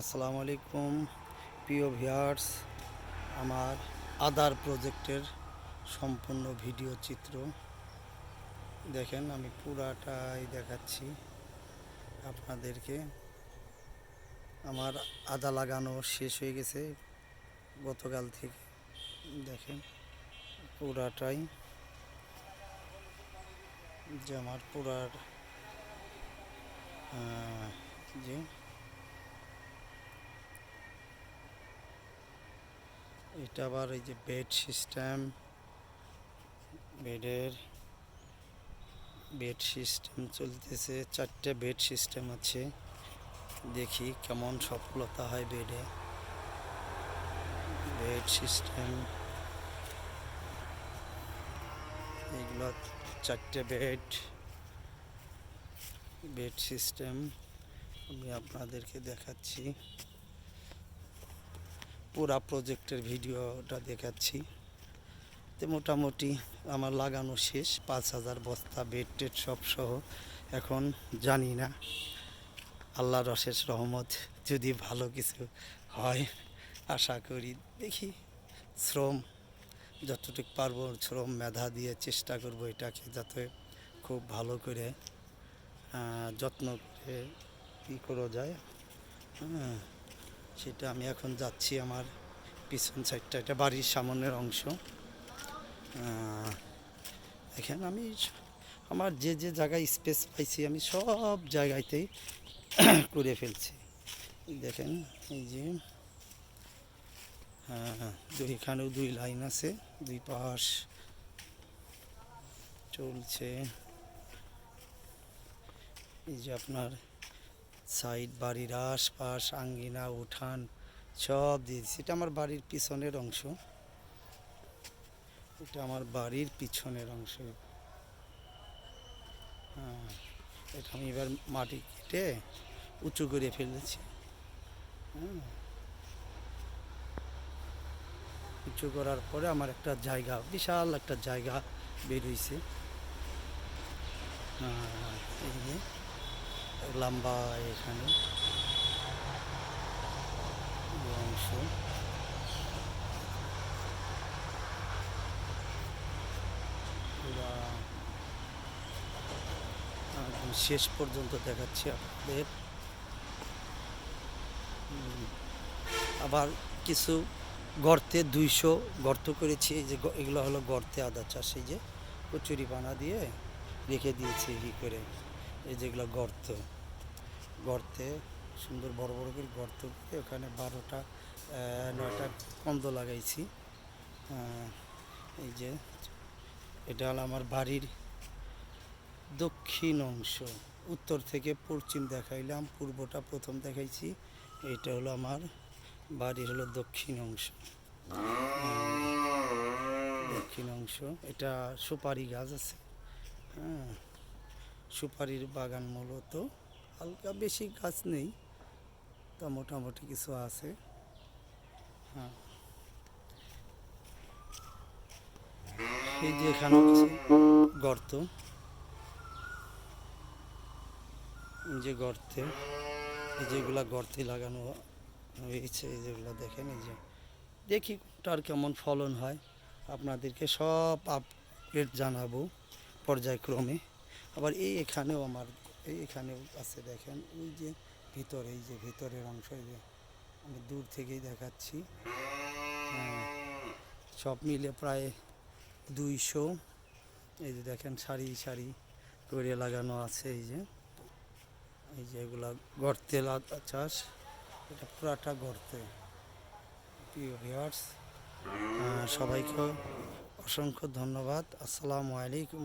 আসসালামু আলাইকুম, প্রিয় ভিউয়ার্স। আমার আদার প্রজেক্টের সম্পূর্ণ ভিডিও চিত্র। দেখেন, আমি পুরাটাই দেখাচ্ছি আপনাদেরকে। আমার আদা লাগানো শেষ হয়ে গেছে গতকাল থেকে। দেখেন, পুরাটাই। যে আমার পুরার যে এটা আবার এই যে বেড সিস্টেম বেডের বেড সিস্টেম চলতেছে, চারটে বেড সিস্টেম আছে। দেখি কেমন সফলতা হয় বেডে বেড সিস্টেম এগুলো চারটে বেড বেড সিস্টেম আমি আপনাদেরকে দেখাচ্ছি। পুরা প্রজেক্টের ভিডিওটা দেখাচ্ছি। তো মোটামুটি আমার লাগানো শেষ, পাঁচ হাজার বস্তা বেড টেড সব সহ, এখন জানি না। আল্লাহ অশেষ রহমত, যদি ভালো কিছু হয়, আশা করি দেখি শ্রম, যতটুকু পারব শ্রম মেধা দিয়ে চেষ্টা করব এটাকে যাতে খুব ভালো করে যত্ন করে কী করা যায়। হ্যাঁ। সেটা আমি এখন যাচ্ছি আমার পিছন সাইডটা, এটা বাড়ির সামনের অংশ। দেখেন আমি আমার যে যে জায়গায় স্পেস পাইছি আমি সব জায়গাতেই করে ফেলছি। দেখেন, এই যে হ্যাঁ দুই এখানেও দুই লাইন আছে, দুই পাশ চলছে। এই যে আপনার সাইড বাড়ির আশপাশ, আঙ্গিনা, উঠান, সব দিয়েছি। এটা আমার বাড়ির পিছনের অংশ। এটা আমার বাড়ির পিছনের অংশ। হ্যাঁ এটা আমি এবার মাটি কেটে উঁচু করে ফেলেছি। হ্যাঁ উঁচু করার পরে আমার একটা জায়গা, বিশাল একটা জায়গা বেরোইছে হ্যাঁ এই যে। লম্বা এখানে। অংশ। শেষ পর্যন্ত দেখাচ্ছি আপনাদের। আবার কিছু গর্তে দুইশো গর্ত করেছি। এই যে এগুলো হলো গর্তে আদা চাষ, এই যে কচুরি পানা দিয়ে রেখে দিয়েছি ই করে। এই যেগুলো গর্ত, গর্তে সুন্দর বড় বড় করে গর্ত করে ওখানে বারোটা নয়টা কন্দ লাগাইছি। এই যে এটা হলো আমার বাড়ির দক্ষিণ অংশ। উত্তর থেকে পশ্চিম দেখাইলাম, পূর্বটা প্রথম দেখাইছি। এটা হলো আমার বাড়ির হলো দক্ষিণ অংশ। দক্ষিণ অংশ, এটা সুপারি গাছ আছে। হ্যাঁ। সুপারির বাগান মূলত। হালকা বেশি গাছ নেই, তা মোটামুটি কিছু আছে। হ্যাঁ। এই যে এখানে গর্ত। যে গর্তে, এই যেগুলা গর্তে লাগানো হয়েছে, এই যেগুলো দেখেন, এই যে। দেখি কোনটার কেমন ফলন হয়। আপনাদেরকে সব আপডেট জানাব পর্যায়ক্রমে। আবার এই এখানেও আমার এই এখানেও আছে দেখেন ওই যে ভিতরে এই যে ভিতরের অংশ এই যে আমি দূর থেকেই দেখাচ্ছি। হ্যাঁ, সব মিলে প্রায় দুইশো এই যে দেখেন সারি সারি করে লাগানো আছে এই যে এই যে এগুলা গর্তে চাষ এটা পুরাটা গর্তে। প্রিয় সবাইকে অসংখ্য ধন্যবাদ। আসসালামু আলাইকুম